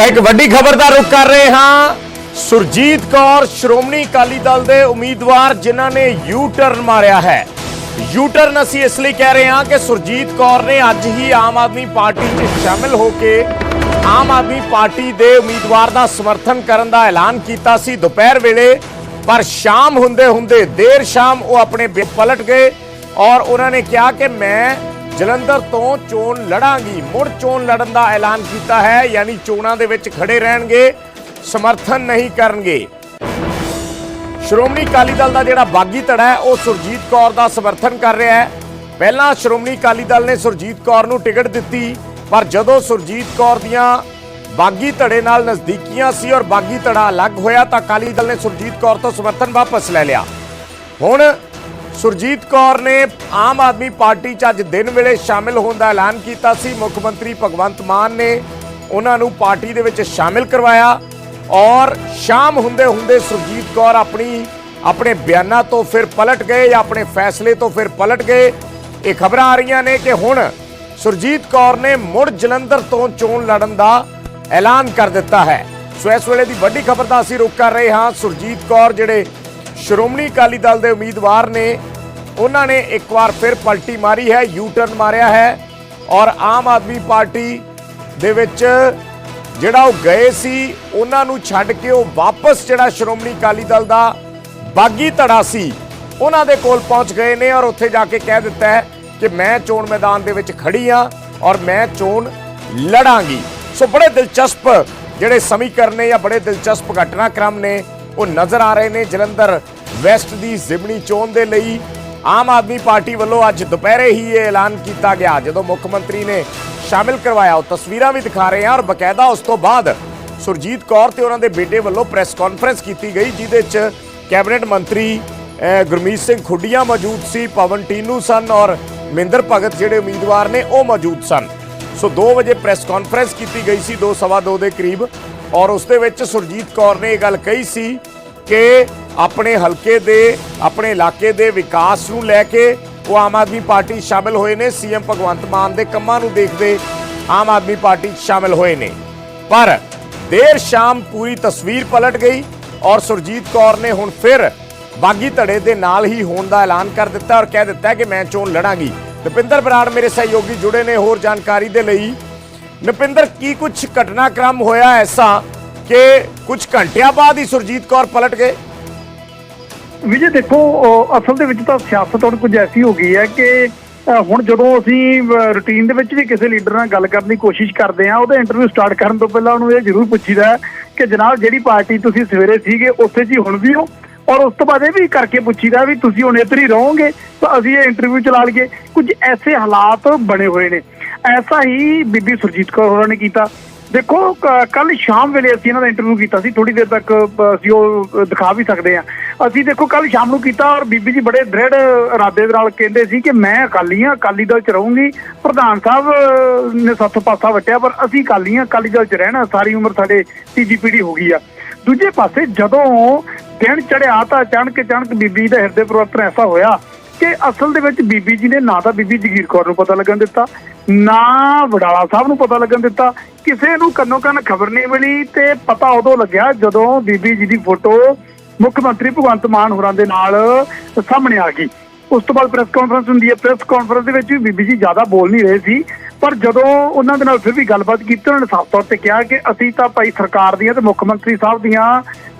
ਤਾਂ ਇੱਕ ਵੱਡੀ ਖਬਰ ਦਾ ਰੁਖ ਕਰ ਰਹੇ ਹਾਂ। ਸੁਰਜੀਤ ਕੌਰ, ਸ਼੍ਰੋਮਣੀ ਅਕਾਲੀ ਦਲ ਦੇ ਉਮੀਦਵਾਰ ਜਿਨ੍ਹਾਂ ਨੇ ਯੂ ਟਰਨ ਮਾਰਿਆ ਹੈ। ਯੂ ਟਰਨ ਅਸੀਂ ਇਸ ਲਈ ਕਹਿ ਰਹੇ ਹਾਂ ਕਿ ਸੁਰਜੀਤ ਕੌਰ ਨੇ ਅੱਜ ਹੀ ਆਮ ਆਦਮੀ ਪਾਰਟੀ 'ਚ ਸ਼ਾਮਿਲ ਹੋ ਕੇ ਆਮ ਆਦਮੀ ਪਾਰਟੀ ਦੇ ਉਮੀਦਵਾਰ ਦਾ ਸਮਰਥਨ ਕਰਨ ਦਾ ਐਲਾਨ ਕੀਤਾ ਸੀ। ਦੁਪਹਿਰ ਵੇਲੇ, ਪਰ ਸ਼ਾਮ ਹੁੰਦੇ ਹੁੰਦੇ ਦੇਰ ਸ਼ਾਮ ਉਹ ਆਪਣੇ ਬਿ- ਪਲਟ ਗਏ ਔਰ ਉਹਨਾਂ ਨੇ ਕਿਹਾ ਕਿ ਮੈਂ ਜਲੰਧਰ ਤੋਂ ਚੋਣ ਲੜਾਂਗੀ। ਮੁੜ ਚੋਣ ਲੜਨ ਦਾ ਐਲਾਨ ਕੀਤਾ ਹੈ, ਯਾਨੀ ਚੋਣਾਂ ਦੇ ਵਿੱਚ ਖੜੇ ਰਹਿਣਗੇ, ਸਮਰਥਨ ਨਹੀਂ ਕਰਨਗੇ। ਸ਼੍ਰੋਮਣੀ ਅਕਾਲੀ ਦਲ ਦਾ ਜਿਹੜਾ ਬਾਗੀ ਧੜਾ ਹੈ, ਉਹ ਸੁਰਜੀਤ ਕੌਰ ਦਾ ਸਮਰਥਨ ਕਰ ਰਿਹਾ ਹੈ। ਪਹਿਲਾਂ ਸ਼੍ਰੋਮਣੀ ਅਕਾਲੀ ਦਲ ਨੇ ਸੁਰਜੀਤ ਕੌਰ ਨੂੰ ਟਿਕਟ ਦਿੱਤੀ, ਪਰ ਜਦੋਂ ਸੁਰਜੀਤ ਕੌਰ ਦੀਆਂ ਬਾਗੀ ਧੜੇ ਨਾਲ ਨਜ਼ਦੀਕੀਆਂ ਸੀ ਔਰ ਬਾਗੀ ਧੜਾ ਅਲੱਗ ਹੋਇਆ, ਤਾਂ ਅਕਾਲੀ ਦਲ ਨੇ ਸੁਰਜੀਤ ਕੌਰ ਤੋਂ ਸਮਰਥਨ ਵਾਪਸ ਲੈ ਲਿਆ। ਹੁਣ ਸੁਰਜੀਤ ਕੌਰ ਨੇ ਆਮ ਆਦਮੀ ਪਾਰਟੀ 'ਚ ਅੱਜ ਦਿਨ ਵੇਲੇ ਸ਼ਾਮਿਲ ਹੋਣ ਦਾ ਐਲਾਨ ਕੀਤਾ ਸੀ। ਮੁੱਖ ਮੰਤਰੀ ਭਗਵੰਤ ਮਾਨ ਨੇ ਉਹਨਾਂ ਨੂੰ ਪਾਰਟੀ ਦੇ ਵਿੱਚ ਸ਼ਾਮਿਲ ਕਰਵਾਇਆ ਔਰ ਸ਼ਾਮ ਹੁੰਦੇ ਹੁੰਦੇ ਸੁਰਜੀਤ ਕੌਰ ਆਪਣੀ, ਆਪਣੇ ਬਿਆਨਾਂ ਤੋਂ ਫਿਰ ਪਲਟ ਗਏ ਜਾਂ ਆਪਣੇ ਫੈਸਲੇ ਤੋਂ ਫਿਰ ਪਲਟ ਗਏ। ਇਹ ਖਬਰਾਂ ਆ ਰਹੀਆਂ ਨੇ ਕਿ ਹੁਣ ਸੁਰਜੀਤ ਕੌਰ ਨੇ ਮੁੜ ਜਲੰਧਰ ਤੋਂ ਚੋਣ ਲੜਨ ਦਾ ਐਲਾਨ ਕਰ ਦਿੱਤਾ ਹੈ। ਸੋ ਇਸ ਵੇਲੇ ਦੀ ਵੱਡੀ ਖਬਰ ਦਾ ਅਸੀਂ ਰੁਕ ਕਰ ਰਹੇ ਹਾਂ। ਸੁਰਜੀਤ ਕੌਰ ਜਿਹੜੇ ਸ਼੍ਰੋਮਣੀ ਅਕਾਲੀ ਦਲ ਦੇ ਉਮੀਦਵਾਰ ਨੇ ਉਹਨਾਂ ਨੇ ਇੱਕ ਵਾਰ ਫਿਰ ਪਲਟੀ ਮਾਰੀ ਹੈ ਯੂ ਟਰਨ ਮਾਰਿਆ ਹੈ ਔਰ ਆਮ ਆਦਮੀ ਪਾਰਟੀ ਦੇ ਵਿੱਚ ਜਿਹੜਾ ਉਹ ਗਏ ਸੀ, ਉਹਨਾਂ ਨੂੰ ਛੱਡ ਕੇ ਉਹ ਵਾਪਸ ਜਿਹੜਾ ਸ਼੍ਰੋਮਣੀ ਅਕਾਲੀ ਦਲ ਦਾ ਬਾਗੀ ਧੜਾ ਸੀ, ਉਹਨਾਂ ਦੇ ਕੋਲ ਪਹੁੰਚ ਗਏ ਨੇ ਔਰ ਉੱਥੇ ਜਾ ਕੇ ਕਹਿ ਦਿੱਤਾ ਹੈ ਕਿ ਮੈਂ ਚੋਣ ਮੈਦਾਨ ਦੇ ਵਿੱਚ ਖੜੀ ਆ ਔਰ ਮੈਂ ਚੋਣ ਲੜਾਂਗੀ। ਸੋ ਬੜੇ ਦਿਲਚਸਪ ਜਿਹੜੇ ਸਮੀਕਰਨ ਨੇ ਜਾਂ ਬੜੇ ਦਿਲਚਸਪ ਘਟਨਾਕ੍ਰਮ ਨੇ ਉਹ ਨਜ਼ਰ ਆ ਰਹੇ ਨੇ ਜਲੰਧਰ ਵੈਸਟ ਦੀ ਜ਼ਿਮਨੀ ਚੋਣ ਦੇ ਲਈ। ਆਮ ਆਦਮੀ ਪਾਰਟੀ ਵੱਲੋਂ ਅੱਜ ਦੁਪਹਿਰੇ ਹੀ ਇਹ ਐਲਾਨ ਕੀਤਾ ਗਿਆ, ਜਦੋਂ ਮੁੱਖ ਮੰਤਰੀ ਨੇ ਸ਼ਾਮਿਲ ਕਰਵਾਇਆ। ਉਹ ਤਸਵੀਰਾਂ ਵੀ ਦਿਖਾ ਰਹੇ ਹਾਂ ਔਰ ਬਕਾਇਦਾ ਉਸ ਤੋਂ ਬਾਅਦ ਸੁਰਜੀਤ ਕੌਰ ਤੇ ਉਹਨਾਂ ਦੇ ਬੇਟੇ ਵੱਲੋਂ ਪ੍ਰੈਸ ਕਾਨਫਰੰਸ ਕੀਤੀ ਗਈ, ਜਿਹਦੇ 'ਚ ਕੈਬਨਿਟ ਮੰਤਰੀ ਗੁਰਮੀਤ ਸਿੰਘ ਖੁੱਡੀਆਂ ਮੌਜੂਦ ਸੀ, ਪਵਨ ਟੀਨੂ ਸਨ ਔਰ ਮਹਿੰਦਰ ਭਗਤ ਜਿਹੜੇ ਉਮੀਦਵਾਰ ਨੇ ਉਹ ਮੌਜੂਦ ਸਨ। ਸੋ 2 ਵਜੇ ਪ੍ਰੈਸ ਕਾਨਫਰੰਸ ਕੀਤੀ ਗਈ ਸੀ 2:15 ਦੇ ਕਰੀਬ ਔਰ ਉਸ ਦੇ ਵਿੱਚ ਸੁਰਜੀਤ ਕੌਰ ਨੇ ਇਹ ਗੱਲ ਕਹੀ ਸੀ ਕਿ ਆਪਣੇ ਹਲਕੇ ਦੇ, ਆਪਣੇ ਇਲਾਕੇ ਦੇ ਵਿਕਾਸ ਨੂੰ ਲੈ ਕੇ ਉਹ ਆਮ ਆਦਮੀ ਪਾਰਟੀ ਸ਼ਾਮਿਲ ਹੋਏ ਨੇ, ਸੀਐਮ ਭਗਵੰਤ ਮਾਨ ਦੇ ਕੰਮਾਂ ਨੂੰ ਦੇਖਦੇ ਆਮ ਆਦਮੀ ਪਾਰਟੀ ਸ਼ਾਮਿਲ ਹੋਏ ਨੇ। ਪਰ ਦੇਰ ਸ਼ਾਮ ਪੂਰੀ ਤਸਵੀਰ ਪਲਟ ਗਈ ਔਰ ਸੁਰਜੀਤ ਕੌਰ ਨੇ ਹੁਣ ਫਿਰ ਬਾਗੀ ਧੜੇ ਦੇ ਨਾਲ ਹੀ ਹੋਣ ਦਾ ਐਲਾਨ ਕਰ ਦਿੱਤਾ ਔਰ ਕਹਿ ਦਿੱਤਾ ਕਿ ਮੈਂ ਚੋਣ ਲੜਾਂਗੀ। ਨਪਿੰਦਰ ਬਰਾੜ ਮੇਰੇ ਸਹਿਯੋਗੀ ਜੁੜੇ ਨੇ, ਹੋਰ ਜਾਣਕਾਰੀ ਦੇ ਲਈ। ਨਪਿੰਦਰ, ਕੀ ਕੁਝ ਘਟਨਾਕ੍ਰਮ ਹੋਇਆ ਐਸਾ ਕਿ ਕੁਝ ਘੰਟਿਆਂ ਬਾਅਦ ਹੀ ਸੁਰਜੀਤ ਕੌਰ ਪਲਟ ਗਏ? ਵਿਜੇ ਦੇਖੋ ਅਸਲ ਦੇ ਵਿੱਚ ਤਾਂ ਸਿਆਸਤ ਹੁਣ ਕੁਝ ਐਸੀ ਹੋ ਗਈ ਹੈ ਕਿ ਹੁਣ ਜਦੋਂ ਅਸੀਂ ਰੁਟੀਨ ਦੇ ਵਿੱਚ ਵੀ ਕਿਸੇ ਲੀਡਰ ਨਾਲ ਗੱਲ ਕਰਨ ਦੀ ਕੋਸ਼ਿਸ਼ ਕਰਦੇ ਆ ਉਹਦਾ ਇੰਟਰਵਿਊ ਸਟਾਰਟ ਕਰਨ ਤੋਂ ਪਹਿਲਾਂ ਉਹਨੂੰ ਇਹ ਜ਼ਰੂਰ ਪੁੱਛੀਦਾ ਕਿ ਜਨਾਬ, ਜਿਹੜੀ ਪਾਰਟੀ ਤੁਸੀਂ ਸਵੇਰੇ ਸੀਗੇ, ਉੱਥੇ ਜੀ ਹੁਣ ਵੀ ਹੋ? ਔਰ ਉਸ ਤੋਂ ਬਾਅਦ ਇਹ ਵੀ ਕਰਕੇ ਪੁੱਛੀਦਾ ਵੀ ਤੁਸੀਂ ਹੁਣ ਇੱਧਰ ਹੀ ਰਹੋਗੇ, ਤਾਂ ਅਸੀਂ ਇਹ ਇੰਟਰਵਿਊ ਚਲਾ ਲਈਏ। ਕੁਝ ਐਸੇ ਹਾਲਾਤ ਬਣੇ ਹੋਏ ਨੇ। ਐਸਾ ਹੀ ਬੀਬੀ ਸੁਰਜੀਤ ਕੌਰ ਹੋਰਾਂ ਨੇ ਕੀਤਾ। ਦੇਖੋ ਕੱਲ ਸ਼ਾਮ ਵੇਲੇ ਅਸੀਂ ਇਹਨਾਂ ਦਾ ਇੰਟਰਵਿਊ ਕੀਤਾ ਸੀ ਥੋੜੀ ਦੇਰ ਤੱਕ ਅਸੀਂ ਉਹ ਦਿਖਾ ਵੀ ਸਕਦੇ ਆ ਅਸੀਂ ਦੇਖੋ ਕੱਲ ਸ਼ਾਮ ਨੂੰ ਕੀਤਾ ਔਰ ਬੀਬੀ ਜੀ ਬੜੇ ਦ੍ਰਿੜ ਇਰਾਦੇ ਦੇ ਨਾਲ ਕਹਿੰਦੇ ਸੀ ਕਿ ਮੈਂ ਅਕਾਲੀ ਆ ਅਕਾਲੀ ਦਲ ਚ ਰਹੂੰਗੀ। ਪ੍ਰਧਾਨ ਸਾਹਿਬ ਨੇ ਸਾਥੋਂ ਪਾਸਾ ਵਟਿਆ, ਪਰ ਅਸੀਂ ਅਕਾਲੀ ਆ ਅਕਾਲੀ ਦਲ ਚ ਰਹਿਣਾ, ਸਾਰੀ ਉਮਰ ਸਾਡੇ ਤੀਜੀ ਪੀੜ੍ਹੀ ਹੋ ਗਈ ਆ। ਦੂਜੇ ਪਾਸੇ ਜਦੋਂ ਦਿਨ ਚੜਿਆ ਤਾਂ ਅਚਾਨਕ ਅਚਾਨਕ ਬੀਬੀ ਦਾ ਹਿਰਦੇ ਪਰਿਵਰਤਨ ਐਸਾ ਹੋਇਆ ਕਿ ਅਸਲ ਦੇ ਵਿੱਚ ਬੀਬੀ ਜੀ ਨੇ ਨਾ ਤਾਂ ਬੀਬੀ ਜਗੀਰ ਕੌਰ ਨੂੰ ਪਤਾ ਲੱਗਣ ਦਿੱਤਾ, ਨਾ ਵਡਾਲਾ ਸਾਹਿਬ ਨੂੰ ਪਤਾ ਲੱਗਣ ਦਿੱਤਾ, ਕਿਸੇ ਨੂੰ ਕੰਨੋ ਕੰਨ ਖਬਰ ਨਹੀਂ ਮਿਲੀ ਤੇ ਪਤਾ ਉਦੋਂ ਲੱਗਿਆ ਜਦੋਂ ਬੀਬੀ ਜੀ ਦੀ ਫੋਟੋ ਮੁੱਖ ਮੰਤਰੀ ਭਗਵੰਤ ਮਾਨ ਹੋਰਾਂ ਦੇ ਨਾਲ ਸਾਹਮਣੇ ਆ ਗਈ। ਉਸ ਤੋਂ ਬਾਅਦ ਪ੍ਰੈਸ ਕਾਨਫਰੰਸ ਹੁੰਦੀ ਹੈ ਪ੍ਰੈਸ ਕਾਨਫਰੰਸ ਦੇ ਵਿੱਚ ਵੀ ਬੀਬੀ ਜੀ ਜ਼ਿਆਦਾ ਬੋਲ ਨਹੀਂ ਰਹੇ ਸੀ, ਪਰ ਜਦੋਂ ਉਹਨਾਂ ਦੇ ਨਾਲ ਫਿਰ ਵੀ ਗੱਲਬਾਤ ਕੀਤੀ, ਉਹਨਾਂ ਨੇ ਸਾਫ਼ ਤੌਰ ਤੇ ਕਿਹਾ ਕਿ ਅਸੀਂ ਤਾਂ ਭਾਈ ਸਰਕਾਰ ਦੀਆਂ ਤੇ ਮੁੱਖ ਮੰਤਰੀ ਸਾਹਿਬ ਦੀਆਂ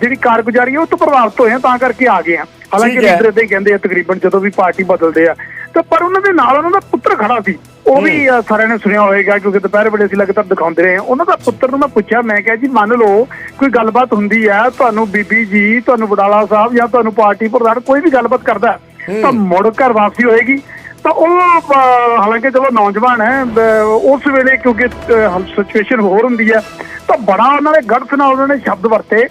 ਜਿਹੜੀ ਕਾਰਗੁਜ਼ਾਰੀ ਹੈ ਉਹ ਤੋਂ ਪ੍ਰਭਾਵਿਤ ਹੋਏ ਹਾਂ, ਤਾਂ ਕਰਕੇ ਆ ਗਏ ਹਾਂ। ਹਾਲਾਂਕਿ। ਲੀਡਰ ਇਦਾਂ ਹੀ ਕਹਿੰਦੇ ਆ ਤਕਰੀਬਨ ਜਦੋਂ ਵੀ ਪਾਰਟੀ ਬਦਲਦੇ ਆ। ਤਾਂ ਪਰ ਉਹਨਾਂ ਦੇ ਨਾਲ ਉਹਨਾਂ ਦਾ ਪੁੱਤਰ ਖੜਾ ਸੀ। ਉਹ ਵੀ ਸਾਰਿਆਂ ਨੇ ਸੁਣਿਆ ਹੋਵੇਗਾ ਕਿਉਂਕਿ ਦੁਪਹਿਰ ਵੇਲੇ ਅਸੀਂ ਲਗਾਤਾਰ ਦਿਖਾਉਂਦੇ ਰਹੇ ਹਾਂ। ਉਹਨਾਂ ਦਾ ਪੁੱਤਰ ਨੂੰ ਮੈਂ ਪੁੱਛਿਆ ਮੈਂ ਕਿਹਾ ਜੀ ਮੰਨ ਲਓ ਕੋਈ ਗੱਲਬਾਤ ਹੁੰਦੀ ਹੈ ਤੁਹਾਨੂੰ ਬੀਬੀ ਜੀ ਤੁਹਾਨੂੰ ਵਡਾਲਾ ਸਾਹਿਬ ਜਾਂ ਤੁਹਾਨੂੰ ਪਾਰਟੀ ਪ੍ਰਧਾਨ ਕੋਈ ਵੀ ਗੱਲਬਾਤ ਕਰਦਾ ਤਾਂ ਮੁੜ ਘਰ ਵਾਪਸੀ ਹੋਏਗੀ। ਤਾਂ ਉਹ ਹਾਲਾਂਕਿ ਚਲੋ ਨੌਜਵਾਨ ਹੈ ਉਸ ਵੇਲੇ ਕਿਉਂਕਿ ਸਿਚੁਏਸ਼ਨ ਹੋਰ ਹੁੰਦੀ ਹੈ ਤਾਂ ਬੜਾ ਉਹਨਾਂ ਨੇ ਗੜਸ ਨਾਲ ਉਹਨਾਂ ਨੇ ਸ਼ਬਦ ਵਰਤੇ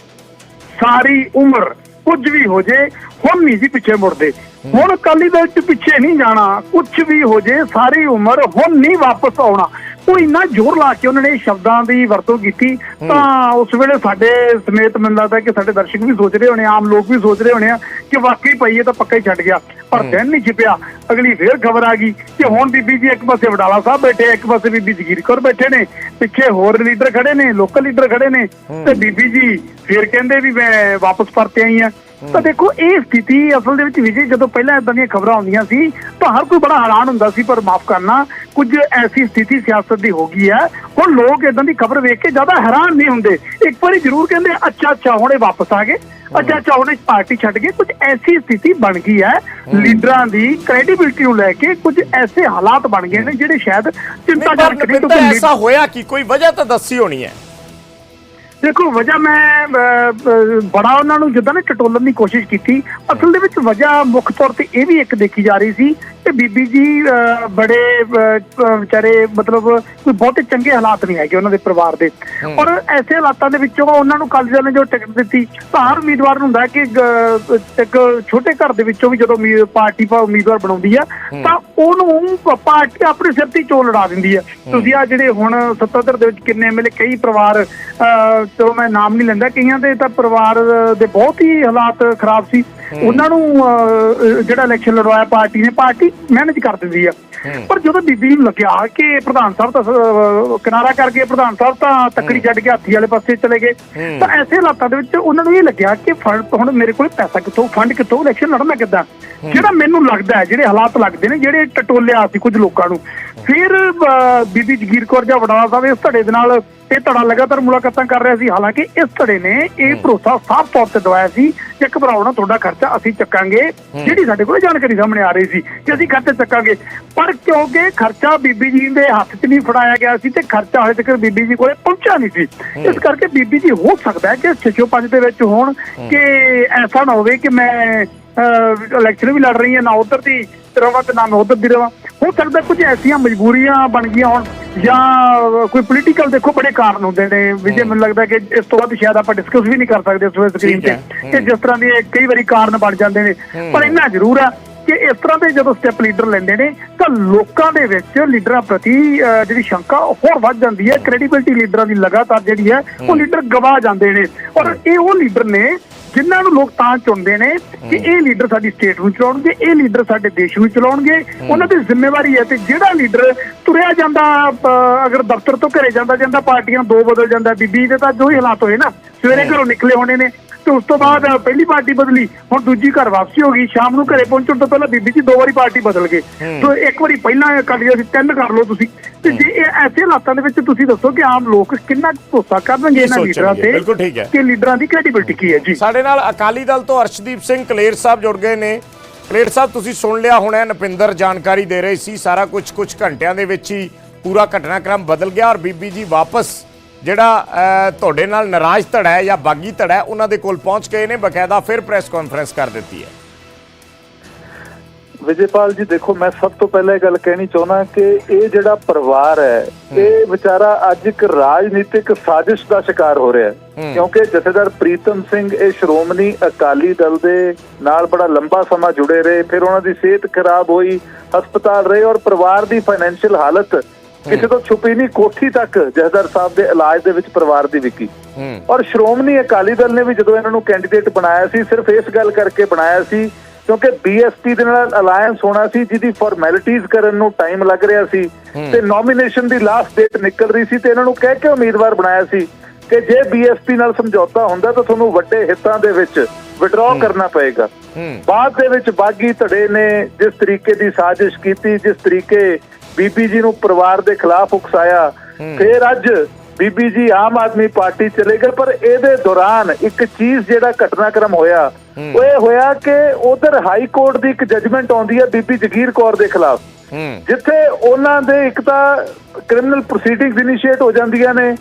ਸਾਰੀ ਉਮਰ। ਕੁਝ ਵੀ ਹੋ ਜੇ ਹੁਣ ਨਹੀਂ ਜੀ ਪਿੱਛੇ ਮੁੜਦੇ। ਹੁਣ ਅਕਾਲੀ ਦਲ ਚ ਪਿੱਛੇ ਨਹੀਂ ਜਾਣਾ ਕੁਝ ਵੀ ਹੋ ਜੇ ਸਾਰੀ ਉਮਰ ਹੁਣ ਨਹੀਂ ਵਾਪਸ ਆਉਣਾ। ਉਹ ਇੰਨਾ ਜ਼ੋਰ ਲਾ ਕੇ ਉਹਨਾਂ ਨੇ ਇਹ ਸ਼ਬਦਾਂ ਦੀ ਵਰਤੋਂ ਕੀਤੀ ਤਾਂ ਉਸ ਵੇਲੇ ਸਾਡੇ ਸਮੇਤ ਮੈਨੂੰ ਲੱਗਦਾ ਕਿ ਸਾਡੇ ਦਰਸ਼ਕ ਵੀ ਸੋਚ ਰਹੇ ਹੋਣੇ ਆਮ ਲੋਕ ਵੀ ਸੋਚ ਰਹੇ ਹੋਣੇ ਆ ਕਿ ਵਾਕਈ ਇਹ ਤਾਂ ਪੱਕਾ ਹੀ ਛੱਡ ਗਿਆ। ਪਰ ਦਿਨ ਨਹੀਂ ਛਿਪਿਆ ਅਗਲੀ ਫੇਰ ਖਬਰ ਆ ਗਈ ਕਿ ਹੁਣ ਬੀਬੀ ਜੀ ਇੱਕ ਪਾਸੇ ਵਡਾਲਾ ਸਾਹਿਬ ਬੈਠੇ ਇੱਕ ਪਾਸੇ ਬੀਬੀ ਜਗੀਰ ਕੌਰ ਬੈਠੇ ਨੇ। ਪਿੱਛੇ ਹੋਰ ਲੀਡਰ ਖੜੇ ਨੇ ਲੋਕਲ ਲੀਡਰ ਖੜੇ ਨੇ। ਤੇ ਬੀਬੀ ਜੀ ਫੇਰ ਕਹਿੰਦੇ ਵੀ ਮੈਂ ਵਾਪਸ ਪਰਤੇ ਆਈ ਆ ਤਾਂ ਦੇਖੋ ਇਹ ਸਥਿਤੀ ਅਸਲ ਦੇ ਵਿੱਚ ਵਿਜੇ ਜਦੋਂ ਪਹਿਲਾਂ ਇਦਾਂ ਦੀਆਂ ਖਬਰਾਂ ਆਉਂਦੀਆਂ ਸੀ ਤਾਂ ਹਰ ਕੋਈ ਬੜਾ ਹੈਰਾਨ ਹੁੰਦਾ ਸੀ ਪਰ ਮਾਫ ਕਰਨਾ ਕੁਝ ਐਸੀ ਸਥਿਤੀ ਸਿਆਸਤ ਦੀ ਹੋ ਗਈ ਹੈ। ਹੁਣ ਲੋਕ ਇਦਾਂ ਦੀ ਖਬਰ ਵੇਖ ਕੇ ਜ਼ਿਆਦਾ ਹੈਰਾਨ ਨਹੀਂ ਹੁੰਦੇ। ਇੱਕ ਵਾਰੀ ਜ਼ਰੂਰ ਕਹਿੰਦੇ ਅੱਛਾ ਅੱਛਾ ਹੁਣੇ ਵਾਪਸ ਆ ਗਏ। ਅੱਛਾ ਅੱਛਾ ਹੁਣੇ ਪਾਰਟੀ ਛੱਡ ਗਏ ਕੁਝ ਐਸੀ ਸਥਿਤੀ ਬਣ ਗਈ ਹੈ ਲੀਡਰਾਂ ਦੀ ਕ੍ਰੈਡੀਬਿਲਟੀ ਨੂੰ ਲੈ ਕੇ ਕੁਝ ਐਸੇ ਹਾਲਾਤ ਬਣ ਗਏ ਨੇ ਜਿਹੜੇ ਸ਼ਾਇਦ ਚਿੰਤਾਜਨਕ ਨੇ ਕਿਉਂਕਿ ਐਸਾ ਹੋਇਆ ਕਿ? ਕੋਈ ਵਜ੍ਹਾ ਤਾਂ ਦੱਸੀ ਹੋਣੀ ਹੈ। ਦੇਖੋ ਵਜ੍ਹਾ ਮੈਂ ਬੜਾ ਉਹਨਾਂ ਨੂੰ ਜਿੱਦਾਂ ਨਾ ਟਟੋਲਣ ਦੀ ਕੋਸ਼ਿਸ਼ ਕੀਤੀ। ਅਸਲ ਦੇ ਵਿੱਚ ਵਜ੍ਹਾ ਮੁੱਖ ਤੌਰ ਤੇ ਇਹ ਵੀ ਇੱਕ ਦੇਖੀ ਜਾ ਰਹੀ ਸੀ ਕਿ ਬੀਬੀ ਜੀ ਅਹ, ਬੜੇ ਅਹ, ਵਿਚਾਰੇ ਮਤਲਬ ਕੋਈ ਬਹੁਤੇ ਚੰਗੇ ਹਾਲਾਤ ਨਹੀਂ ਹੈਗੇ ਉਹਨਾਂ ਦੇ ਪਰਿਵਾਰ ਦੇ। ਔਰ ਐਸੇ ਹਾਲਾਤਾਂ ਦੇ ਵਿੱਚੋਂ ਉਹਨਾਂ ਨੂੰ ਕਾਲਜਾਂ ਨੇ ਜੋ ਟਿਕਟ ਦਿੱਤੀ ਤਾਂ ਹਰ ਉਮੀਦਵਾਰ ਨੂੰ ਹੁੰਦਾ ਹੈ ਕਿ ਇੱਕ ਛੋਟੇ ਘਰ ਦੇ ਵਿੱਚੋਂ ਵੀ ਜਦੋਂ ਉਮੀ- ਪਾਰਟੀ ਪਾ ਉਮੀਦਵਾਰ ਬਣਾਉਂਦੀ ਆ ਤਾਂ ਉਹਨੂੰ ਪ- ਪਾਰਟੀ ਆਪਣੇ ਸਿਰ ਤੇ ਹੀ ਚੋਣ ਲੜਾ ਦਿੰਦੀ ਆ। ਤੁਸੀਂ ਆ ਜਿਹੜੇ ਹੁਣ ਸੱਤਾਧਰ ਦੇ ਵਿੱਚ ਕਿੰਨੇ ਐਮਐਲਏ ਕਈ ਪਰਿਵਾਰ ਅਹ, ਚਲੋ ਮੈਂ ਨਾਮ ਨਹੀਂ ਲੈਂਦਾ ਕਈਆਂ ਦੇ ਤਾਂ ਪਰਿਵਾਰ ਦੇ ਬਹੁਤ ਹੀ ਹਾਲਾਤ ਖਰਾਬ ਸੀ। ਉਹਨਾਂ ਨੂੰ ਅਹ, ਜਿਹੜਾ ਇਲੈਕਸ਼ਨ ਲੜਵਾਇਆ ਪਾਰਟੀ ਨੇ ਪਾਰਟੀ ਮੈਨੇਜ ਕਰ ਦਿੰਦੀ ਆ। ਪਰ ਜਦੋਂ ਬੀਬੀ ਨੂੰ ਲੱਗਿਆ ਕਿ ਪ੍ਰਧਾਨ ਸਾਹਿਬ ਤਾਂ ਕਿਨਾਰਾ ਕਰ ਗਏ ਪ੍ਰਧਾਨ ਸਾਹਿਬ ਤਾਂ ਤੱਕੜੀ ਛੱਡ ਕੇ ਹਾਥੀ ਵਾਲੇ ਪਾਸੇ ਚਲੇ ਗਏ। ਤਾਂ ਐਸੇ ਹਾਲਾਤਾਂ ਦੇ ਵਿੱਚ ਉਹਨਾਂ ਨੂੰ ਇਹ ਲੱਗਿਆ ਕਿ ਫੰਡ ਹੁਣ ਮੇਰੇ ਕੋਲ ਪੈਸਾ ਕਿੱਥੋਂ ਫੰਡ ਕਿੱਥੋਂ ਇਲੈਕਸ਼ਨ ਲੜਨਾ ਕਿੱਦਾਂ? ਜਿਹੜਾ ਮੈਨੂੰ ਲੱਗਦਾ ਜਿਹੜੇ ਹਾਲਾਤ ਲੱਗਦੇ ਨੇ ਜਿਹੜੇ ਟਟੋਲਿਆ ਸੀ ਕੁਝ ਲੋਕਾਂ ਨੂੰ ਫਿਰ ਬੀਬੀ ਜਗੀਰ ਕੌਰ ਜਾਂ ਵਡਾਲਾ ਸਾਹਿਬ ਇਸ ਧੜੇ ਦੇ ਨਾਲ ਇਹ ਧੜਾ ਲਗਾਤਾਰ ਮੁਲਾਕਾਤਾਂ ਕਰ ਰਿਹਾ ਸੀ। ਹਾਲਾਂਕਿ ਇਸ ਧੜੇ ਨੇ ਇਹ ਭਰੋਸਾ ਸਾਫ਼ ਤੌਰ ਤੇ ਦਵਾਇਆ ਸੀ ਕਿ ਘਬਰਾਓ ਨਾ ਤੁਹਾਡਾ ਖਰਚਾ ਅਸੀਂ ਚੱਕਾਂਗੇ ਜਿਹੜੀ ਸਾਡੇ ਕੋਲ ਜਾਣਕਾਰੀ ਸਾਹਮਣੇ ਆ ਰਹੀ ਸੀ ਕਿ ਅਸੀਂ ਖਰਚਾ ਚੱਕਾਂਗੇ। ਪਰ ਕਿਉਂਕਿ ਖਰਚਾ ਬੀਬੀ ਜੀ ਦੇ ਹੱਥ 'ਚ ਨਹੀਂ ਫੜਾਇਆ ਗਿਆ ਸੀ ਤੇ ਖਰਚਾ ਹਲੇ ਤੱਕ ਬੀਬੀ ਜੀ ਕੋਲੇ ਪਹੁੰਚਿਆ ਨਹੀਂ ਸੀ। ਇਸ ਕਰਕੇ ਬੀਬੀ ਜੀ ਹੋ ਸਕਦਾ ਹੈ ਕਿ 605 ਦੇ ਵਿੱਚ ਹੋਣ ਕਿ ਐਸਾ ਨਾ ਹੋਵੇ ਕਿ ਮੈਂ ਇਲੈਕਸ਼ਨ ਵੀ ਲੜ ਰਹੀ ਹਾਂ ਨਾ ਉਧਰ ਦੀ ਰਵਾਂ ਤੇ ਨਾ ਮੈਂ ਉਧਰ ਦੀ ਰਵਾਂ। ਹੋ ਸਕਦਾ ਕੁਝ ਐਸੀਆਂ ਮਜਬੂਰੀਆਂ ਬਣ ਗਈਆਂ ਹੁਣ ਜਾਂ ਕੋਈ ਪੋਲੀਟੀਕਲ ਦੇਖੋ ਬੜੇ ਕਾਰਨ ਹੁੰਦੇ ਨੇ ਵਿਜੇ ਮੈਨੂੰ ਲੱਗਦਾ ਕਿ ਇਸ ਤੋਂ ਬਾਅਦ ਸ਼ਾਇਦ ਆਪਾਂ ਡਿਸਕਸ ਵੀ ਨਹੀਂ ਕਰ ਸਕਦੇ ਉਸ ਵੇਲੇ ਸਕਰੀਨ ਤੇ। ਕਿ ਜਿਸ ਤਰ੍ਹਾਂ ਦੇ ਕਈ ਵਾਰੀ ਕਾਰਨ ਬਣ ਜਾਂਦੇ ਨੇ। ਪਰ ਇੰਨਾ ਜ਼ਰੂਰ ਆ ਕਿ ਇਸ ਤਰ੍ਹਾਂ ਦੇ ਜਦੋਂ ਸਟੈਪ ਲੀਡਰ ਲੈਂਦੇ ਨੇ ਤਾਂ ਲੋਕਾਂ ਦੇ ਵਿੱਚ ਲੀਡਰਾਂ ਪ੍ਰਤੀ ਜਿਹੜੀ ਸ਼ੰਕਾ ਹੋਰ ਵੱਧ ਜਾਂਦੀ ਹੈ। ਕ੍ਰੈਡੀਬਿਲਟੀ ਲੀਡਰਾਂ ਦੀ ਲਗਾਤਾਰ ਜਿਹੜੀ ਹੈ ਉਹ ਲੀਡਰ ਗਵਾ ਜਾਂਦੇ ਨੇ। ਔਰ ਇਹ ਉਹ ਲੀਡਰ ਨੇ ਜਿਨ੍ਹਾਂ ਨੂੰ ਲੋਕ ਤਾਂ ਚੁਣਦੇ ਨੇ ਕਿ ਇਹ ਲੀਡਰ ਸਾਡੀ ਸਟੇਟ ਨੂੰ ਚਲਾਉਣਗੇ ਇਹ ਲੀਡਰ ਸਾਡੇ ਦੇਸ਼ ਨੂੰ ਚਲਾਉਣਗੇ ਉਹਨਾਂ ਦੀ ਜ਼ਿੰਮੇਵਾਰੀ ਹੈ ਤੇ ਜਿਹੜਾ ਲੀਡਰ ਤੁਰਿਆ ਜਾਂਦਾ ਅਗਰ ਦਫ਼ਤਰ ਤੋਂ ਘਰੇ ਜਾਂਦਾ ਜਾਂਦਾ ਪਾਰਟੀਆਂ ਦੋ ਬਦਲ ਜਾਂਦਾ ਬੀਬੀ ਦੇ ਤਾਂ ਜੋ ਹੀ ਹਾਲਾਤ ਹੋਏ ਨਾ ਸਵੇਰੇ ਘਰੋਂ ਨਿਕਲੇ ਹੋਣੇ ਨੇ। ਤੇ ਉਸ ਤੋਂ ਬਾਅਦ ਪਹਿਲੀ ਪਾਰਟੀ ਬਦਲੀ ਹੁਣ ਦੂਜੀ ਘਰ ਵਾਪਸੀ ਹੋ ਗਈ ਸ਼ਾਮ ਨੂੰ ਘਰੇ ਪਹੁੰਚਣ ਤੋਂ ਪਹਿਲਾਂ ਬੀਬੀ ਜੀ ਦੋ ਵਾਰੀ ਪਾਰਟੀ ਬਦਲ ਗਏ। ਸੋ ਇੱਕ ਵਾਰੀ ਪਹਿਲਾਂ ਕੱਢ ਗਿਆ ਸੀ ਤਿੰਨ ਕਰ ਲਓ ਤੁਸੀਂ। ਤੇ ਜੇ ਇਹ ਐਸੇ ਹਾਲਾਤਾਂ ਦੇ ਵਿੱਚ ਤੁਸੀਂ ਦੱਸੋ ਕਿ ਆਮ ਲੋਕ ਕਿੰਨਾ ਭਰੋਸਾ ਕਰਨਗੇ ਇਹਨਾਂ ਲੀਡਰਾਂ ਤੇ ਬਿਲਕੁਲ ਠੀਕ ਹੈ। ਕਿ ਲੀਡਰਾਂ ਦੀ ਕ੍ਰੈਡੀਬਿਲਟੀ ਕੀ ਹੈ ਜੀ? ਸਾਡੇ ਨਾਲ ਅਕਾਲੀ ਦਲ ਤੋਂ ਅਰਸ਼ਦੀਪ ਸਿੰਘ ਕਲੇਰ ਸਾਹਿਬ ਜੁੜ ਗਏ ਨੇ। ਕਲੇਰ ਸਾਹਿਬ ਤੁਸੀਂ ਸੁਣ ਲਿਆ ਹੋਣਾ ਨਪਿੰਦਰ ਜਾਣਕਾਰੀ ਦੇ ਰਹੇ ਸੀ। ਸਾਰਾ ਕੁਝ ਕੁਝ ਘੰਟਿਆਂ ਦੇ ਵਿੱਚ ਹੀ ਪੂਰਾ ਘਟਨਾਕ੍ਰਮ ਬਦਲ ਗਿਆ ਔਰ ਬੀਬੀ ਜੀ ਵਾਪਸ ਜਿਹੜਾ ਤੁਹਾਡੇ ਨਾਲ ਨਾਰਾਜ਼ ਧੜਾ ਹੈ ਜਾਂ ਬਾਗੀ ਧੜਾ ਹੈ ਉਹਨਾਂ ਦੇ ਕੋਲ ਪਹੁੰਚ ਗਏ ਨੇ ਬਕਾਇਦਾ ਫਿਰ ਪ੍ਰੈਸ ਕਾਨਫਰੰਸ ਕਰ ਦਿੱਤੀ ਹੈ। ਵਿਜੇਪਾਲ ਜੀ ਦੇਖੋ ਮੈਂ ਸਭ ਤੋਂ ਪਹਿਲਾਂ ਇਹ ਗੱਲ ਕਹਿਣੀ ਚਾਹੁੰਦਾ ਕਿ ਇਹ ਜਿਹੜਾ ਪਰਿਵਾਰ ਹੈ ਇਹ ਵਿਚਾਰਾ ਅੱਜ ਇੱਕ ਰਾਜਨੀਤਿਕ ਸਾਜ਼ਿਸ਼ ਦਾ ਸ਼ਿਕਾਰ ਹੋ ਰਿਹਾ ਹੈ। ਕਿਉਂਕਿ ਜਥੇਦਾਰ ਪ੍ਰੀਤਮ ਸਿੰਘ ਇਹ ਸ਼੍ਰੋਮਣੀ ਅਕਾਲੀ ਦਲ ਦੇ ਨਾਲ ਬੜਾ ਲੰਬਾ ਸਮਾਂ ਜੁੜੇ ਰਹੇ ਫਿਰ ਉਹਨਾਂ ਦੀ ਸਿਹਤ ਖਰਾਬ ਹੋਈ ਹਸਪਤਾਲ ਰਹੇ ਔਰ ਪਰਿਵਾਰ ਦੀ ਫਾਈਨੈਂਸ਼ੀਅਲ ਹਾਲਤ ਕਿਸੇ ਤੋਂ ਛੁਪੀ ਨਹੀਂ ਕੋਠੀ ਤੱਕ ਜਥੇਦਾਰ ਸਾਹਿਬ ਦੇ ਇਲਾਜ ਦੇ ਵਿੱਚ ਪਰਿਵਾਰ ਦੀ ਵਿਕੀ। ਔਰ ਸ਼੍ਰੋਮਣੀ ਅਕਾਲੀ ਦਲ ਨੇ ਵੀ ਜਦੋਂ ਇਹਨਾਂ ਨੂੰ ਕੈਂਡੀਡੇਟ ਬਣਾਇਆ ਸੀ ਸਿਰਫ ਇਸ ਗੱਲ ਕਰਕੇ ਬਣਾਇਆ ਸੀ ਕਿਉਂਕਿ ਬੀਐਸਪੀ ਦੇ ਨਾਲ ਅਲਾਈਅੰਸ ਹੋਣਾ ਸੀ ਜਿਹਦੀ ਫਾਰਮੈਲਿਟੀਆਂ ਕਰਨ ਨੂੰ ਟਾਈਮ ਲੱਗ ਰਿਹਾ ਸੀ ਤੇ ਨੋਮੀਨੇਸ਼ਨ ਦੀ ਲਾਸਟ ਡੇਟ ਨਿਕਲ ਰਹੀ ਸੀ ਤੇ ਇਹਨਾਂ ਨੂੰ ਕਹਿ ਕੇ ਉਮੀਦਵਾਰ ਬਣਾਇਆ ਸੀ ਕਿ ਜੇ ਬੀਐਸਪੀ ਨਾਲ ਸਮਝੌਤਾ ਹੁੰਦਾ ਤਾਂ ਤੁਹਾਨੂੰ ਵੱਡੇ ਹਿੱਤਾਂ ਦੇ ਵਿੱਚ ਵਿਡਰਾਅ ਕਰਨਾ ਪਏਗਾ। ਬਾਅਦ ਦੇ ਵਿੱਚ ਬਾਗੀ ਧੜੇ ਨੇ ਜਿਸ ਤਰੀਕੇ ਦੀ ਸਾਜ਼ਿਸ਼ ਕੀਤੀ ਜਿਸ ਤਰੀਕੇ ਬੀਬੀ ਜੀ ਨੂੰ ਪਰਿਵਾਰ ਦੇ ਖਿਲਾਫ ਉਕਸਾਇਆ। ਫਿਰ ਅੱਜ ਬੀਬੀ ਜੀ ਆਮ ਆਦਮੀ ਪਾਰਟੀ ਚਲੇ ਗਏ ਪਰ ਇਹਦੇ ਦੌਰਾਨ ਇੱਕ ਚੀਜ਼ ਜਿਹੜਾ ਘਟਨਾਕ੍ਰਮ ਹੋਇਆ ਉਹ ਇਹ ਹੋਇਆ ਕਿ ਉਧਰ ਹਾਈ ਕੋਰਟ ਦੀ ਇੱਕ ਜੱਜਮੈਂਟ ਆਉਂਦੀ ਹੈ ਬੀਬੀ ਜਗੀਰ ਕੌਰ ਦੇ ਖਿਲਾਫ। ਜਿੱਥੇ ਉਹਨਾਂ ਦੇ ਇੱਕ ਤਾਂ ਕ੍ਰਿਮੀਨਲ ਪ੍ਰੋਸੀਡਿੰਗਸ ਇਨੀਸ਼ੀਏਟ ਹੋ ਜਾਂਦੀਆਂ ਨੇ।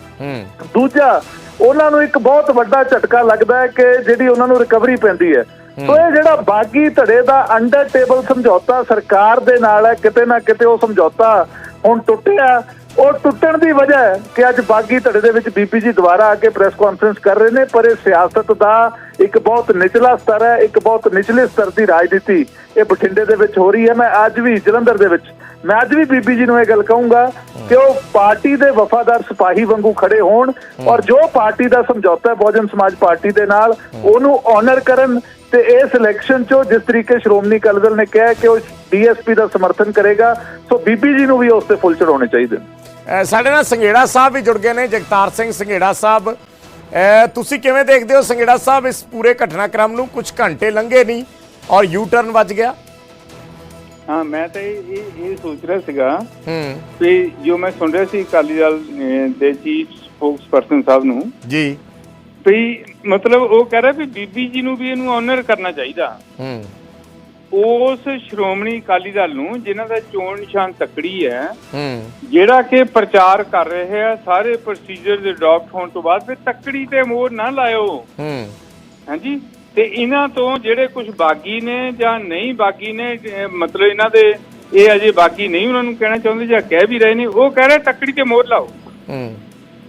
ਦੂਜਾ ਉਹਨਾਂ ਨੂੰ ਇੱਕ ਬਹੁਤ ਵੱਡਾ ਝਟਕਾ ਲੱਗਦਾ ਹੈ ਕਿ ਜਿਹੜੀ ਉਹਨਾਂ ਨੂੰ ਰਿਕਵਰੀ ਪੈਂਦੀ ਹੈ। ਸੋ ਇਹ ਜਿਹੜਾ ਬਾਗੀ ਧੜੇ ਦਾ ਅੰਡਰ ਟੇਬਲ ਸਮਝੌਤਾ ਸਰਕਾਰ ਦੇ ਨਾਲ ਹੈ, ਕਿਤੇ ਨਾ ਕਿਤੇ ਉਹ ਸਮਝੌਤਾ ਹੁਣ ਟੁੱਟਿਆ। ਉਹ ਟੁੱਟਣ ਦੀ ਵਜ੍ਹਾ ਹੈ ਕਿ ਅੱਜ ਬਾਗੀ ਧੜੇ ਦੇ ਵਿੱਚ ਬੀਪੀ ਜੀ ਦੁਬਾਰਾ ਆ ਕੇ ਪ੍ਰੈਸ ਕਾਨਫਰੰਸ ਕਰ ਰਹੇ ਨੇ, ਪਰ ਇਹ ਸਿਆਸਤ ਦਾ ਇੱਕ ਬਹੁਤ ਨਿਚਲਾ ਸਤਰ ਹੈ, ਇੱਕ ਬਹੁਤ ਨਿਚਲੇ ਸਤਰ ਦੀ ਰਾਜਨੀਤੀ ਇਹ ਬਠਿੰਡੇ ਦੇ ਵਿੱਚ ਹੋ ਰਹੀ ਹੈ। ਮੈਂ ਅੱਜ ਵੀ ਜਲੰਧਰ ਦੇ ਵਿੱਚ ਮੈਂ ਅੱਜ ਵੀ ਬੀਬੀ ਜੀ ਨੂੰ ਇਹ ਗੱਲ ਕਹੂੰਗਾ ਕਿ ਉਹ ਪਾਰਟੀ ਦੇ ਵਫਾਦਾਰ ਸਿਪਾਹੀ ਵਾਂਗੂ ਖੜੇ ਹੋਣ ਔਰ ਜੋ ਪਾਰਟੀ ਦਾ ਸਮਝੌਤਾ ਹੈ ਬਹੁਜਨ ਸਮਾਜ ਪਾਰਟੀ ਦੇ ਨਾਲ ਉਹਨੂੰ ਆਨਰ ਕਰਨ ਤੇ ਇਸ ਇਲੈਕਸ਼ਨ 'ਚੋਂ ਜਿਸ ਤਰੀਕੇ ਸ਼੍ਰੋਮਣੀ ਅਕਾਲੀ ਦਲ ਨੇ ਕਿਹਾ ਕਿ ਉਹ ਡੀਐਸਪੀ ਦਾ ਸਮਰਥਨ ਕਰੇਗਾ ਸੋ ਬੀਬੀ ਜੀ ਨੂੰ ਵੀ ਉਸ ਤੇ ਫੁੱਲ ਚੜਾਉਣੇ ਚਾਹੀਦੇ ਨੇ। ਸਾਡੇ ਨਾਲ ਸੰਘੇੜਾ ਸਾਹਿਬ ਵੀ ਜੁੜ ਗਏ ਨੇ ਜਗਤਾਰ ਸਿੰਘ ਸੰਘੇੜਾ ਸਾਹਿਬ। ਅ, ਤੁਸੀਂ ਕਿਵੇਂ ਦੇਖਦੇ ਹੋ ਸੰਘੇੜਾ ਸਾਹਿਬ ਇਸ ਪੂਰੇ ਘਟਨਾਕ੍ਰਮ ਨੂੰ? ਕੁਝ ਘੰਟੇ ਲੰਘੇ ਨਹੀਂ ਔਰ ਯੂ ਟਰਨ ਵੱਜ ਗਿਆ। ਹਾਂ ਮੈਂ ਤਾਂ ਇਹ ਇਹ ਸੋਚ ਰਿਹਾ ਸੀਗਾ ਹੂੰ। ਵੀ ਜੋ ਮੈਂ ਸੁਣ ਰਿਹਾ ਸੀ ਅਕਾਲੀ ਦਲ ਦੇ ਚੀਫ ਸਪੋਕਸਪਰਸਨ ਸਾਹਿਬ ਨੂੰ ਜੀ। ਵੀ ਮਤਲਬ ਉਹ ਕਹਿ ਰਿਹਾ ਵੀ ਬੀਬੀ ਜੀ ਨੂੰ ਵੀ ਇਹਨੂੰ ਆਨਰ ਕਰਨਾ ਚਾਹੀਦਾ। ਹੂੰ। ਉਸ ਸ਼੍ਰੋਮਣੀ ਅਕਾਲੀ ਦਲ ਨੂੰ ਜਿਨ੍ਹਾਂ ਦਾ ਚੋਣ ਨਿਸ਼ਾਨ ਤਕੜੀ ਹੈ ਹੂੰ। ਜਿਹੜਾ ਕਿ ਪ੍ਰਚਾਰ ਕਰ ਰਹੇ ਆ ਸਾਰੇ ਪ੍ਰੋਸੀਜਰ ਦੇ ਅਡਾਪਟ ਹੋਣ ਤੋਂ ਬਾਅਦ ਫਿਰ ਤਕੜੀ ਤੇ ਮੋਹਰ ਨਾ ਲਾਇਓ। ਹੂੰ। ਹਾਂਜੀ? ਤੇ ਇਹਨਾਂ ਤੋਂ ਜਿਹੜੇ ਕੁਝ ਬਾਗੀ ਨੇ ਜਾਂ ਨਹੀਂ ਬਾਗੀ ਨੇ ਮਤਲਬ ਇਹਨਾਂ ਦੇ ਇਹ ਅਜੇ ਬਾਗੀ ਨਹੀਂ ਉਹਨਾਂ ਨੂੰ ਕਹਿਣਾ ਚਾਹੁੰਦੇ ਜਾਂ ਕਹਿ ਵੀ ਰਹੇ ਨੇ ਉਹ ਕਹਿ ਰਹੇ ਤੱਕੜੀ ਤੇ ਮੋਹਰ ਲਾਓ। ਹੂੰ।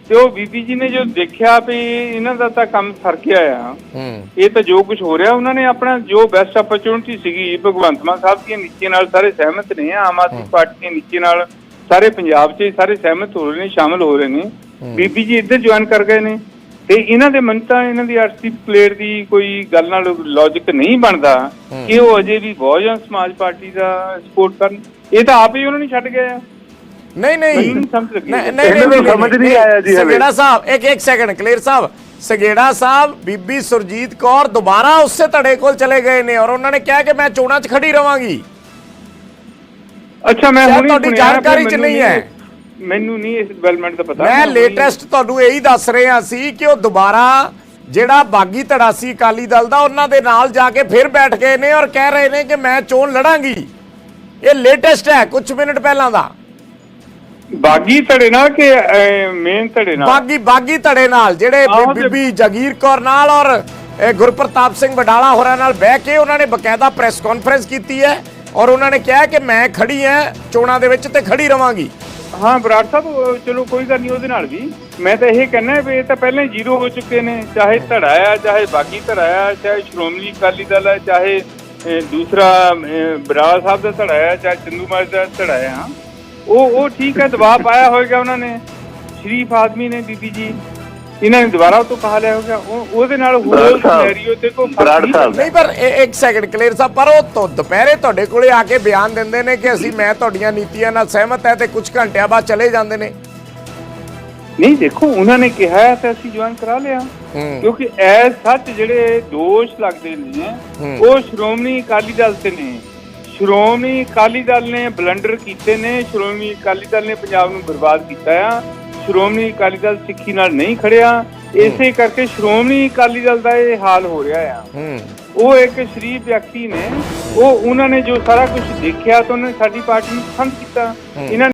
ਤੇ ਉਹ ਬੀਬੀ ਜੀ ਨੇ ਜੋ ਦੇਖਿਆ ਵੀ ਇਹਨਾਂ ਦਾ ਤਾਂ ਕੰਮ ਸਰ ਗਿਆ ਆ। ਹੂੰ। ਇਹ ਤਾਂ ਜੋ ਕੁਝ ਹੋ ਰਿਹਾ ਉਹਨਾਂ ਨੇ ਆਪਣਾ ਜੋ ਬੈਸਟ ਆਪਰਚੁਨਿਟੀ ਸੀਗੀ ਭਗਵੰਤ ਮਾਨ ਸਾਹਿਬ ਦੀਆਂ ਨੀਤੀਆਂ ਨਾਲ ਸਾਰੇ ਸਹਿਮਤ ਨੇ ਆਮ ਆਦਮੀ ਪਾਰਟੀ ਦੀਆਂ ਨੀਤੀਆਂ ਨਾਲ ਸਾਰੇ ਪੰਜਾਬ 'ਚ ਸਾਰੇ ਸਹਿਮਤ ਹੋ ਰਹੇ ਨੇ ਸ਼ਾਮਲ ਹੋ ਰਹੇ ਨੇ। ਬੀਬੀ ਜੀ ਇੱਧਰ ਜੁਆਇਨ ਕਰ ਗਏ ਨੇ। ਤੇ ਇਹਨਾਂ ਦੇ ਮਨ ਤਾਂ ਇਹਨਾਂ ਦੀ ਆਰਸੀ ਪਲੇਅਰ ਦੀ ਕੋਈ ਗੱਲ ਨਾਲ ਲੌਜੀਕ ਨਹੀਂ ਬਣਦਾ ਕਿ ਉਹ ਅਜੇ ਵੀ ਬਹੁਜਨ ਸਮਾਜ ਪਾਰਟੀ ਦਾ ਸਪੋਰਟ ਕਰਨ। ਇਹ ਤਾਂ ਆਪ ਹੀ ਉਹਨਾਂ ਨੇ ਛੱਡ ਗਏ ਆ। ਨਹੀਂ ਨਹੀਂ। ਨਹੀਂ ਸਮਝ। ਨਹੀਂ ਸਮਝ ਆਇਆ ਜੀ। ਸੰਗੇੜਾ ਸਾਹਿਬ ਇੱਕ ਇੱਕ ਸੈਕਿੰਡ ਕਲੀਅਰ ਸਾਹਿਬ। ਸੰਗੇੜਾ ਸਾਹਿਬ ਬੀਬੀ ਸੁਰਜੀਤ ਕੌਰ ਦੁਬਾਰਾ ਉਸੇ ਧੜੇ ਕੋਲ ਚਲੇ ਗਏ ਨੇ ਔਰ ਉਹਨਾਂ ਨੇ ਕਿਹਾ ਕਿ ਮੈਂ ਚੋਣਾਂ 'ਚ ਖੜੀ ਰਵਾਂਗੀ। ਅੱਛਾ ਮੈਂ ਹੁਣੀ ਤੁਹਾਡੀ ਜਾਣਕਾਰੀ 'ਚ ਨਹੀਂ ਹੈ। ਮੈਨੂੰ ਨਹੀਂ ਇਸ ਡਿਵੈਲਪਮੈਂਟ ਦਾ ਪਤਾ। ਮੈਂ ਲੇਟੈਸਟ ਤੁਹਾਨੂੰ ਇਹੀ ਦੱਸ ਰਿਹਾ ਸੀ ਕਿ ਉਹ ਦੁਬਾਰਾ ਜਿਹੜਾ ਬਾਗੀ ਧੜਾ ਸੀ ਅਕਾਲੀ ਦਲ ਦਾ ਉਹਨਾਂ ਦੇ ਨਾਲ ਜਾ ਕੇ ਫਿਰ ਬੈਠ ਗਏ ਨੇ ਔਰ ਕਹਿ ਰਹੇ ਨੇ ਕਿ ਮੈਂ ਚੋਣ ਲੜਾਂਗੀ। ਇਹ ਲੇਟੈਸਟ ਹੈ ਕੁਝ ਮਿੰਟ ਪਹਿਲਾਂ ਦਾ। ਬਾਗੀ ਧੜੇ ਨਾਲ ਕਿ ਮੇਨ ਧੜੇ ਨਾਲ? ਬਾਗੀ ਬਾਗੀ ਧੜੇ ਨਾਲ ਜਿਹੜੇ ਬੀਬੀ ਜਗੀਰ ਕੌਰ ਨਾਲ ਔਰ ਗੁਰਪ੍ਰਤਾਪ ਸਿੰਘ ਵਡਾਲਾ ਹੋਰਾਂ ਨਾਲ ਬਹਿ ਕੇ ਉਹਨਾਂ ਨੇ ਬਕਾਇਦਾ ਪ੍ਰੈਸ ਕਾਨਫਰੰਸ ਕੀਤੀ ਹੈ। ਔਰ ਉਹਨਾਂ ਨੇ ਕਿਹਾ ਕਿ ਮੈਂ ਖੜੀ ਹਾਂ ਚੋਣਾਂ ਦੇ ਵਿੱਚ ਤੇ ਖੜੀ ਰਵਾਂਗੀ। ਹਾਂ ਬਰਾੜ ਸਾਹਿਬ ਚਲੋ ਕੋਈ ਗੱਲ ਨਹੀਂ ਉਹਦੇ ਨਾਲ ਵੀ। ਮੈਂ ਤਾਂ ਇਹ ਕਹਿੰਦਾ ਵੀ ਇਹ ਤਾਂ ਪਹਿਲਾਂ ਹੀ ਜ਼ੀਰੋ ਹੋ ਚੁੱਕੇ ਨੇ, ਚਾਹੇ ਧੜਾ ਚਾਹੇ ਬਾਗੀ ਧੜਾ ਚਾਹੇ ਸ਼੍ਰੋਮਣੀ ਅਕਾਲੀ ਦਲ ਹੈ ਚਾਹੇ ਦੂਸਰਾ ਬਰਾੜ ਸਾਹਿਬ ਦਾ ਧੜਾ ਆ, ਚਾਹੇ ਚੰਦੂ ਮਾਜ ਦਾ ਧੜਾ ਉਹ ਉਹ ਠੀਕ ਹੈ, ਦਬਾਅ ਪਾਇਆ ਹੋਏਗਾ ਉਹਨਾਂ ਨੇ। ਸ਼ਰੀਫ ਆਦਮੀ ਨੇ ਬੀਬੀ ਜੀ। ਇਹਨਾਂ ਨੇ ਦੁਬਾਰਾ ਉਹ ਤੋਂ ਕਹਾ ਲਿਆ ਹੋਗਾ ਉਹ ਉਹਦੇ ਨਾਲ ਹੋਰ ਬਰਾੜ ਸਾਹਿਬ, ਸਿਨੈਰੀਓ ਤੇ ਕੋਈ ਫ਼ਰਕ ਬਰਾੜ ਨਹੀਂ ਸਾਹਿਬ। ਪੈਂਦਾ। ਨਹੀਂ ਪਰ ਇਹ- ਇੱਕ ਸੈਕਿੰਡ ਕਲੀਅਰ ਸਾਹਿਬ ਪਰ ਉਹ ਤੋਂ ਦੁਪਹਿਰੇ ਤੁਹਾਡੇ ਕੋਲੇ ਆ ਕੇ ਬਿਆਨ ਦਿੰਦੇ ਨੇ ਕਿ ਅਸੀਂ ਮੈਂ ਤੁਹਾਡੀਆਂ ਨੀਤੀਆਂ ਨਾਲ ਸਹਿਮਤ ਹੈ ਤੇ ਕੁਝ ਘੰਟਿਆਂ ਬਾਅਦ ਚਲੇ ਜਾਂਦੇ ਨੇ। ਨਹੀਂ ਦੇਖੋ ਉਹਨਾਂ ਨੇ ਕਿਹਾ ਹੈ ਤਾਂ ਅਸੀਂ ਜੁਆਇਨ ਕਰਾ ਲਿਆ। ਹੂੰ। ਕਿਉਂਕਿ ਐ ਸੱਚ ਜਿਹੜੇ ਦੋਸ਼ ਲੱਗਦੇ ਨੇ ਹੂੰ। ਉਹ ਸ਼੍ਰੋਮਣੀ ਅਕਾਲੀ ਦਲ ਤੇ ਨੇ। ਸ਼੍ਰੋਮਣੀ ਅਕਾਲੀ ਦਲ ਨੇ ਬਲੰਡਰ ਕੀਤੇ ਨੇ। ਸ਼੍ਰੋਮਣੀ ਅਕਾਲੀ ਦਲ ਨੇ ਪੰਜਾਬ ਨੂੰ ਬਰਬਾਦ ਕੀਤਾ ਆ। ਸ਼੍ਰੋਮਣੀ ਅਕਾਲੀ ਦਲ ਸਿੱਖੀ ਨਾਲ ਨਹੀਂ ਖੜਿਆ ਇਸੇ ਕਰਕੇ ਸ਼੍ਰੋਮਣੀ ਅਕਾਲੀ ਦਲ ਦਾ ਇਹ ਹਾਲ ਹੋ ਰਿਹਾ ਆ। ਉਹ ਇੱਕ ਸ਼ਰੀਫ ਵਿਅਕਤੀ ਨੇ ਉਹ ਉਹਨਾਂ ਨੇ ਜੋ ਸਾਰਾ ਕੁਝ ਦੇਖਿਆ ਤਾਂ ਉਹਨਾਂ ਨੇ ਸਾਡੀ ਪਾਰਟੀ ਨੂੰ ਪਸੰਦ ਕੀਤਾ। ਇਹਨਾਂ